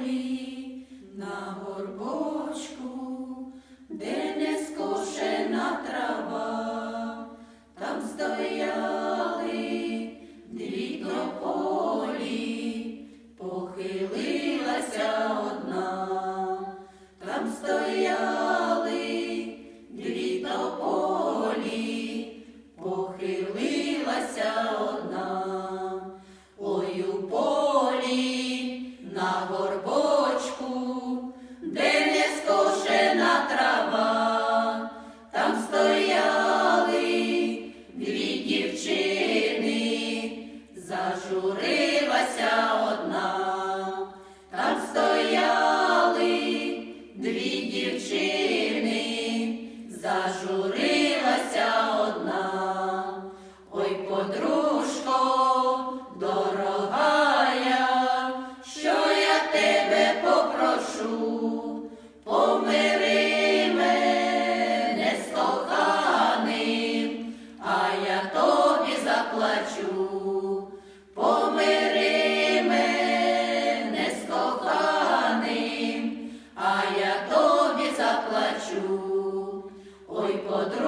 полі, на горбочку, де не скошена трава, там стояли дві тополі, похилилася одна, там стояли дві тополі, похилилася одна. Зажурилася одна, там стояли дві дівчини, зажурилася одна. Ой, подружко, Ой,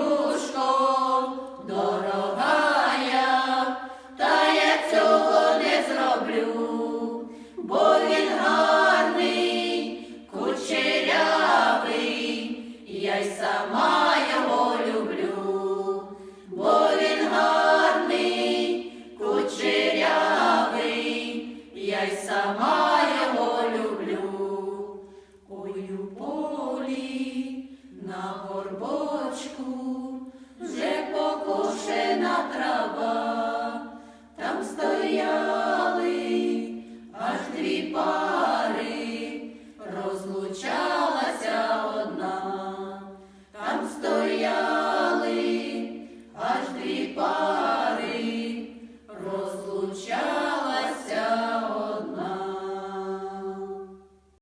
трава, там стояли аж дві пари, розлучалася одна, там стояли аж дві пари.